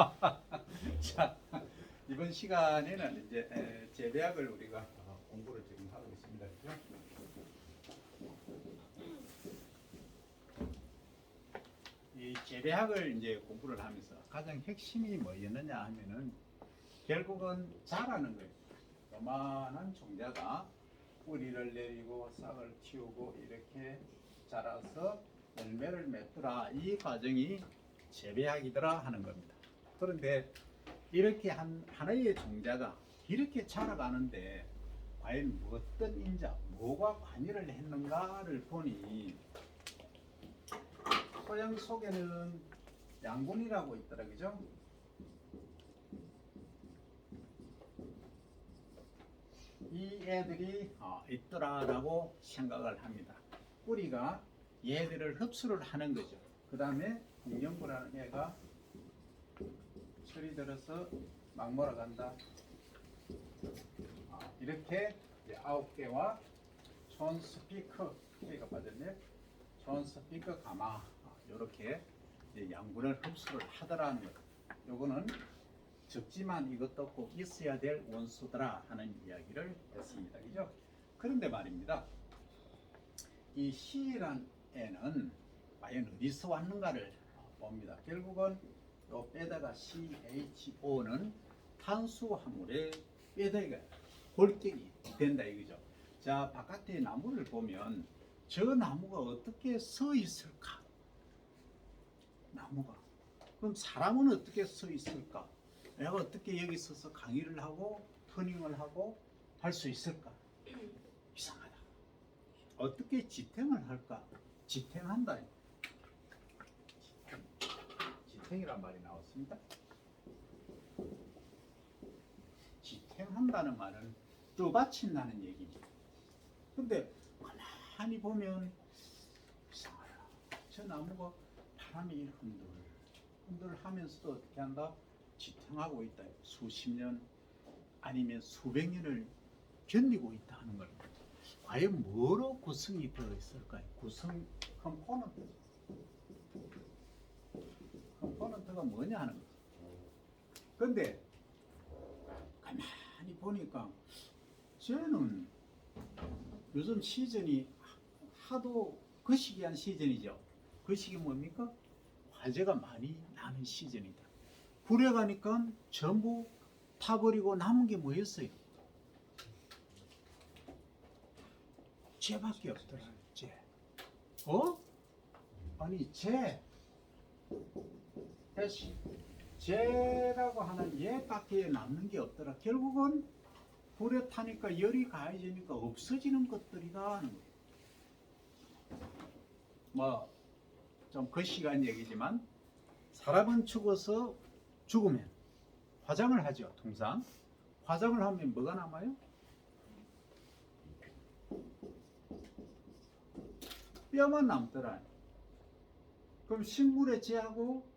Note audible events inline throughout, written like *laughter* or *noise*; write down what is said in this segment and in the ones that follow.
*laughs* 자, 이번 시간에는 이제 에, 재배학을 우리가 어, 공부를 지금 하고 있습니다. 그죠? 이 재배학을 이제 공부를 하면서 가장 핵심이 뭐였느냐 하면은 결국은 자라는 거예요. 요만한 종자가 뿌리를 내리고 싹을 틔우고 이렇게 자라서 열매를 맺더라. 이 과정이 재배학이더라 하는 겁니다. 그런데 이렇게 한 하나의 종자가 이렇게 자라가는데 과연 어떤 인자, 뭐가 관여를 했는가를 보니 토양 속에는 양분이라고 있더라, 그죠? 이 애들이 어, 있더라라고 생각을 합니다. 뿌리가 얘들을 흡수를 하는 거죠. 그 다음에 공룡부라는 애가 철이 들어서 막 몰아간다. 아, 이렇게 아홉 개와 촌 스피커 개가 빠졌네. 촌 스피커 가마 이렇게 양분을 흡수를 하더라는 것. 요거는 적지만 이것도 꼭 있어야 될 원소더라 하는 이야기를 했습니다. 그죠? 그런데 말입니다. 이 C란 애는 과연 어디서 왔는가를 봅니다. 결국은 요 빼다가 CHO는 탄수화물의 빼다가 골격이 된다 이거죠. 자 바깥에 나무를 보면 저 나무가 어떻게 서 있을까? 나무가 그럼 사람은 어떻게 서 있을까? 내가 어떻게 여기 서서 강의를 하고 터닝을 하고 할 수 있을까? 이상하다. 어떻게 지탱을 할까? 지탱한다. 지탱. 지탱이란 말이 나왔습니다. 지탱한다는 말은 떠받친다는 얘기죠. 근데 가만히 보면 이상하다. 저 나무가 바람이 흔들 흔들 하면서도 어떻게 한다? 지탱하고 있다. 수십 년 아니면 수백 년을 견디고 있다 하는 걸. 과연 뭐로 구성이 되어 있을까요? 구성 컴포넌트. 컴포넌트가 뭐냐 하는 거죠. 근데 가만히 보니까 쟤는 요즘 시즌이 하도 거시기한 시즌이죠. 거시기 뭡니까? 화재가 많이 나는 시즌이다. 불에 가니까 전부 타버리고 남은 게 뭐였어요? 쟤밖에 없더라. 쟤. 어? 아니 쟤. 다시 쟤라고 하는 얘밖에 남는 게 없더라. 결국은 불에 타니까 열이 가해지니까 없어지는 것들이다 하는 거예요. 뭐좀 거시간 얘기지만 사람은 죽어서 죽으면 화장을 하죠. 통상 화장을 하면 뭐가 남아요? 뼈만 남더라. 그럼 식물의 제하고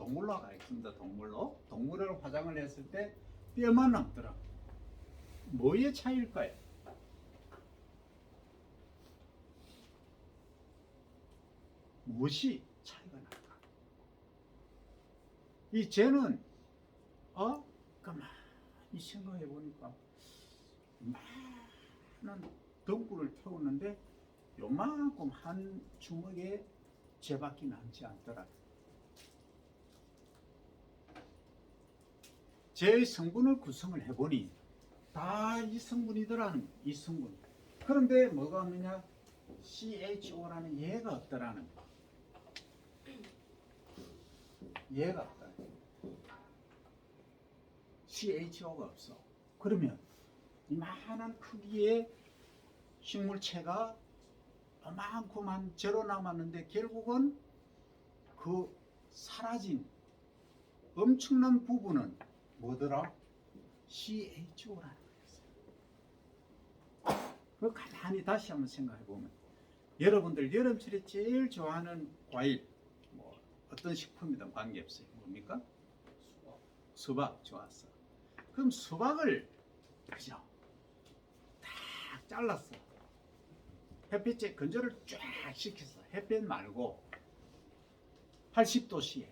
동물로 가겠습니다. 동물로 동물을 화장을 했을 때 뼈만 남더라. 뭐의 차이일까요? 무엇이 차이가 날까? 이 쟤는 어 가만히 생각해 보니까 많은 덩굴을 태우는데 요만큼 한 주먹에 죄밖에 남지 않더라. 제 성분을 구성을 해보니 다 이 성분이더라는 이 성분. 그런데 뭐가 없느냐? CHO라는 얘가 없더라는 거. 얘가 없다. CHO가 없어. 그러면 이만한 크기의 식물체가 많고만 제로 남았는데 결국은 그 사라진 엄청난 부분은 뭐더라? CHO라는 거였어요. 그 가만히 다시 한번 생각해 보면 여러분들 여름철에 제일 좋아하는 과일 뭐 어떤 식품이든 관계없어요. 뭡니까? 수박. 수박 좋았어. 그럼 수박을 그죠? 딱 잘랐어. 햇빛에 건조를 쫙 시켰어. 햇빛 말고 80도씨에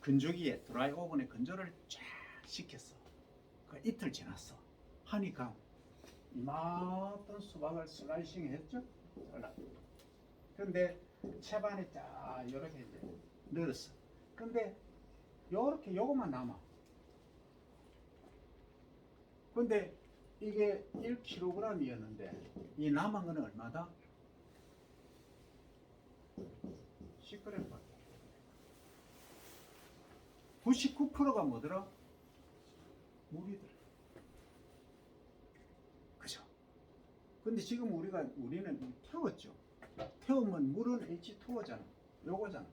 건조기에 드라이 오븐에 건조를 쫙 시켰어. 그 이틀 지났어. 하니까 이만한 수박을 슬라이싱 했죠. 근데 채반에 쫙 이렇게 이제 늘었어. 근데 요렇게 요것만 남아. 근데 이게 1kg이었는데 이 남은 거는 얼마다? 10g 밖에. 99%가 뭐더라? 물이더라. 그죠? 근데 지금 우리가 우리는 태웠죠. 태우면 물은 H2O잖아. 요거잖아.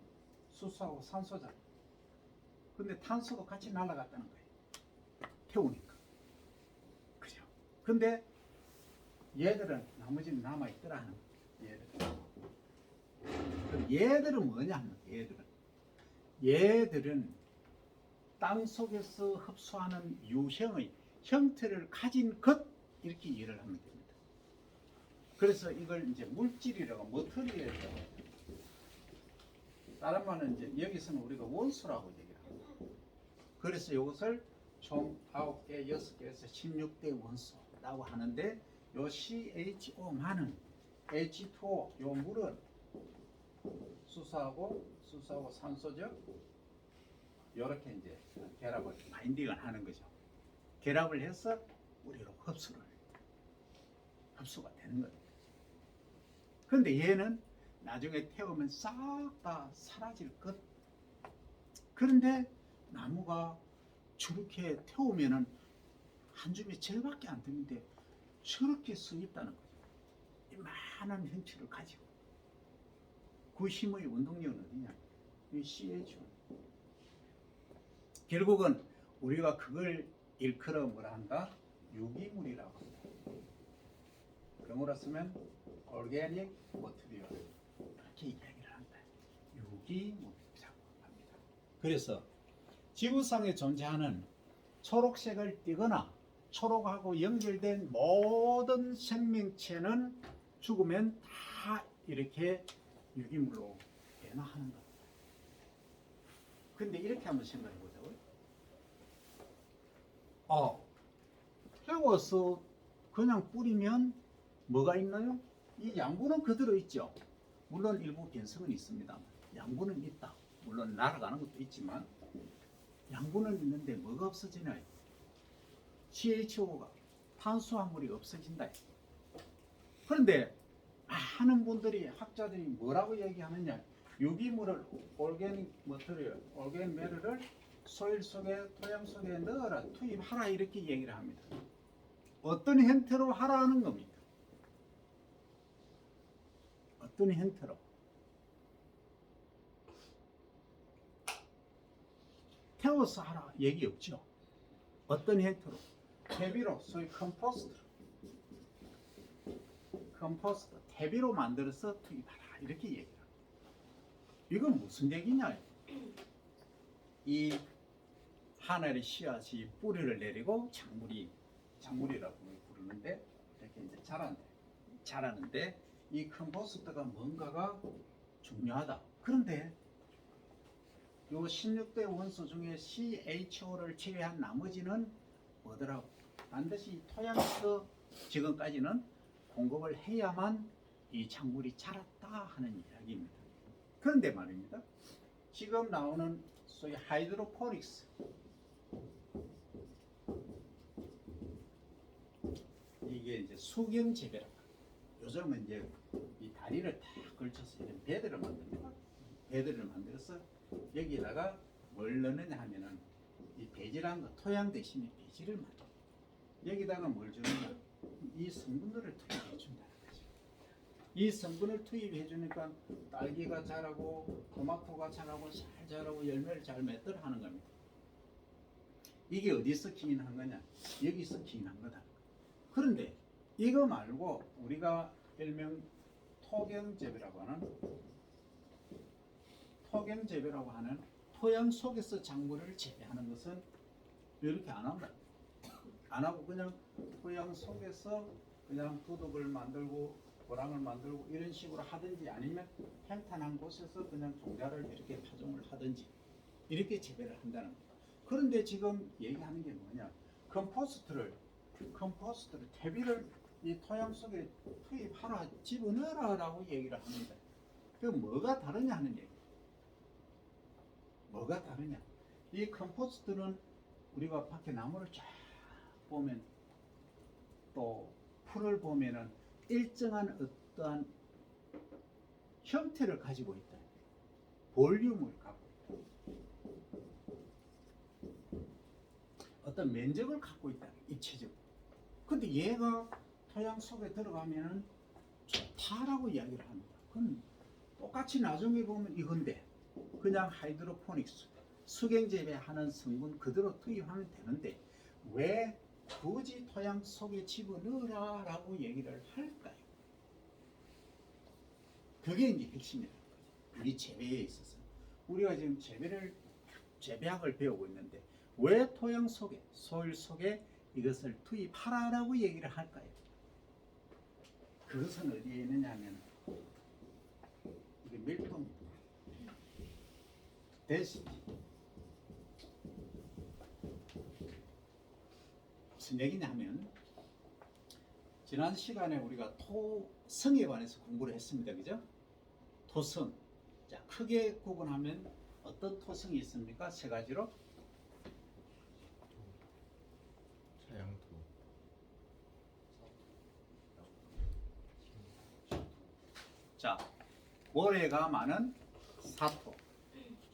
수소하고 산소잖아. 근데 탄소도 같이 날아갔다는 거예요. 태우니까. 그죠? 근데 얘들은 나머지는 남아있더라 하는 거예요. 얘들. 그럼 얘들은 뭐냐 하면 얘들은 얘들은 땅 속에서 흡수하는 유형의 형태를 가진 것 이렇게 이해를 하면 됩니다. 그래서 이걸 이제 물질이라고 해요. 다른 말은 이제 여기서는 우리가 원소라고 얘기를 합니다. 그래서 이것을 총 9개, 6개에서 16대 원소라고 하는데 요 CHO만은 H2O 요 물은 수소하고 수소하고 산소죠. 이렇게 이제 결합을 바인딩을 하는 거죠. 결합을 해서 우리로 흡수를 흡수가 되는 겁니다. 근데 얘는 나중에 태우면 싹 다 사라질 것. 그런데 나무가 저렇게 태우면은 한 줌의 절밖에 안 되는데 저렇게 써 있다는 거죠. 이 많은 형체를 가지고 그 힘의 운동력은 어디냐? 이 CHO. 결국은 우리가 그걸 일컬어 뭐라 한다? 유기물이라고 한다. 영어로 쓰면 organic material 이렇게 이야기를 한다. 유기물이라고 합니다. 그래서 지구상에 존재하는 초록색을 띠거나 초록하고 연결된 모든 생명체는 죽으면 다 이렇게 유기물로 변화하는 겁니다. 근데 이렇게 한번 생각해 보자고요. 어, 태워서 그냥 뿌리면 뭐가 있나요? 이 양분은 그대로 있죠. 물론 일부 변성은 있습니다. 양분은 있다. 물론 날아가는 것도 있지만 양분은 있는데 뭐가 없어지나요? CHO가 탄수화물이 없어진다. 그런데 많은 분들이 학자들이 뭐라고 얘기하느냐? 유기물을 올게닉 머터리얼, 올게닉 메르를 소일 속에 토양 속에 넣어라 투입하라 이렇게 얘기를 합니다. 어떤 형태로 하라는 겁니까? 어떤 형태로? 태워서 하라 얘기 없죠. 어떤 형태로? 퇴비로 소위 컴포스트 컴포스트 퇴비로 만들어서 투입하라 이렇게 얘기를 합니다. 이건 무슨 얘기냐? 이 하늘의 씨앗이 뿌리를 내리고 작물이 작물이라고 부르는데 이렇게 이제 자란대 자라는데 이 컴포스트가 뭔가가 중요하다. 그런데 요 16대 원소 중에 CHO를 제외한 나머지는 뭐더라고? 반드시 토양에서 지금까지는 공급을 해야만 이 작물이 자랐다 하는 이야기입니다. 그런데 말입니다. 지금 나오는 소위 하이드로포닉스 이게 이제 수경 재배라고 요즘은 이제 이 다리를 다 걸쳐서 이런 배들을 만듭니다. 배들을 만들어서 여기다가 뭘 넣느냐 하면은 이 배지란 거 토양 대신에 배지를 만들어. 여기다가 뭘 주느냐? 이 성분들을 투입해 준다는 거죠. 이 성분을 투입해 주니까 딸기가 자라고 토마토가 자라고 잘 자라고 열매를 잘 맺도록 하는 겁니다. 이게 어디서 기인한 거냐? 여기서 기인한 거다. 그런데 이거 말고 우리가 일명 토경재배라고 하는 토경재배라고 하는 토양 속에서 작물을 재배하는 것은 이렇게 안 한다. 안 하고 그냥 토양 속에서 그냥 두둑을 만들고 고랑을 만들고 이런 식으로 하든지 아니면 평탄한 곳에서 그냥 종자를 이렇게 파종을 하든지 이렇게 재배를 한다는 거예요. 그런데 지금 얘기하는 게 뭐냐? 컴포스트를 컴포스트를 퇴비를 이 토양 속에 투입하라 집어넣어라라고 얘기를 합니다. 그 뭐가 다르냐 하는 얘기. 뭐가 다르냐? 이 컴포스트는 우리가 밖에 나무를 쫙 보면 또 풀을 보면은 일정한 어떠한 형태를 가지고 있다. 볼륨을 갖고 있다. 어떤 면적을 갖고 있다. 입체적으로. 근데 얘가 토양 속에 들어가면은 좋다라고 이야기를 합니다. 그건 똑같이 나중에 보면 이건데 그냥 하이드로포닉스 수경 재배하는 성분 그대로 투입하면 되는데 왜 굳이 토양 속에 집어넣으라 라고 얘기를 할까요? 그게 이제 핵심이라는 거죠. 우리 재배에 있어서 우리가 지금 재배를 재배학을 배우고 있는데 왜 토양 속에 소일 속에 이것을 투입하라 라고 얘기를 할까요? 그것은 어디에 있느냐면 이게 밀도입니다. 데시티. 무슨 얘기냐 하면 지난 시간에 우리가 토성에 관해서 공부를 했습니다. 그죠? 토성. 자, 크게 구분하면 어떤 토성이 있습니까? 세 가지로. 차양토 자, 모래가 많은 사토.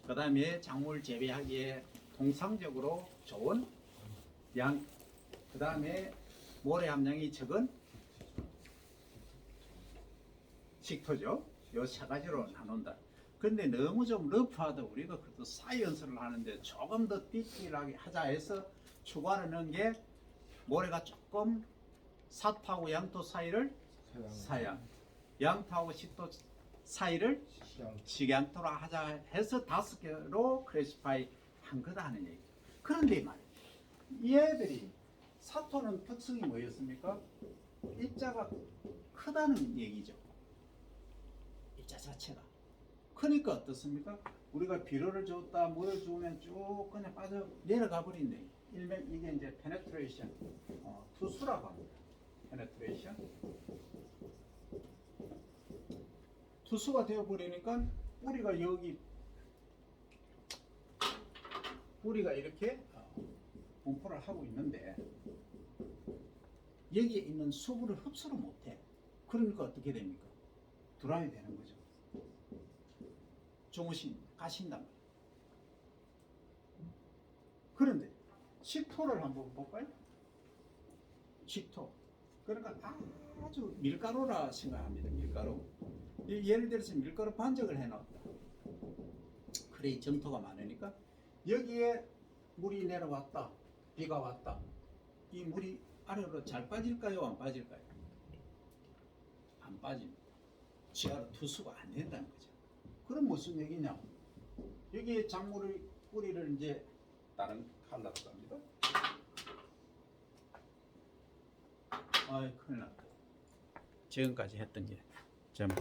그 다음에 작물 재배하기에 통상적으로 좋은 양. 그 다음에 모래 함량이 적은 식토죠. 요 세 가지로 나눈다. 근데 너무 좀 러프하다 우리가 그래도 사이언스를 하는데 조금 더 디테일하게 하자 해서 넣은 게 모래가 조금 사토하고 양토 사이를 사양 양토하고 식토 사이를 식양토로 하자 해서 다섯 개로 클래시파이 한 거다 하는 얘기. 그런데 말이야. 얘들이 사토는 특성이 뭐였습니까? 입자가 크다는 얘기죠. 입자 자체가. 크니까 어떻습니까? 우리가 비료를 줬다, 물을 주면 쭉 그냥 빠져 내려가 버린대. 일명 이게 이제 페네트레이션, 어, 투수라고 합니다. 페네트레이션. 투수가 되어 버리니까 뿌리가 여기 뿌리가 이렇게 어, 분포를 하고 있는데 여기에 있는 수분을 흡수를 못해. 그러니까 어떻게 됩니까? 들어야 되는 거죠. 주무신 가신단 말이에요. 그런데 식토를 한번 볼까요? 식토. 그러니까 아주 밀가루라 생각합니다. 밀가루. 이- 예를 들어서 밀가루 반죽을 해놨다. 그래 점토가 많으니까 여기에 물이 내려왔다. 비가 왔다. 이 물이 아래로 잘 빠질까요? 안 빠질까요? 안 빠집니다. 지하로 투수가 안 된다는 거죠. 그럼 무슨 얘기냐? 여기에 작물의 뿌리를 이제 다른 칼라로 갑니다. 아이 큰일 났다. 지금까지 했던 게 전부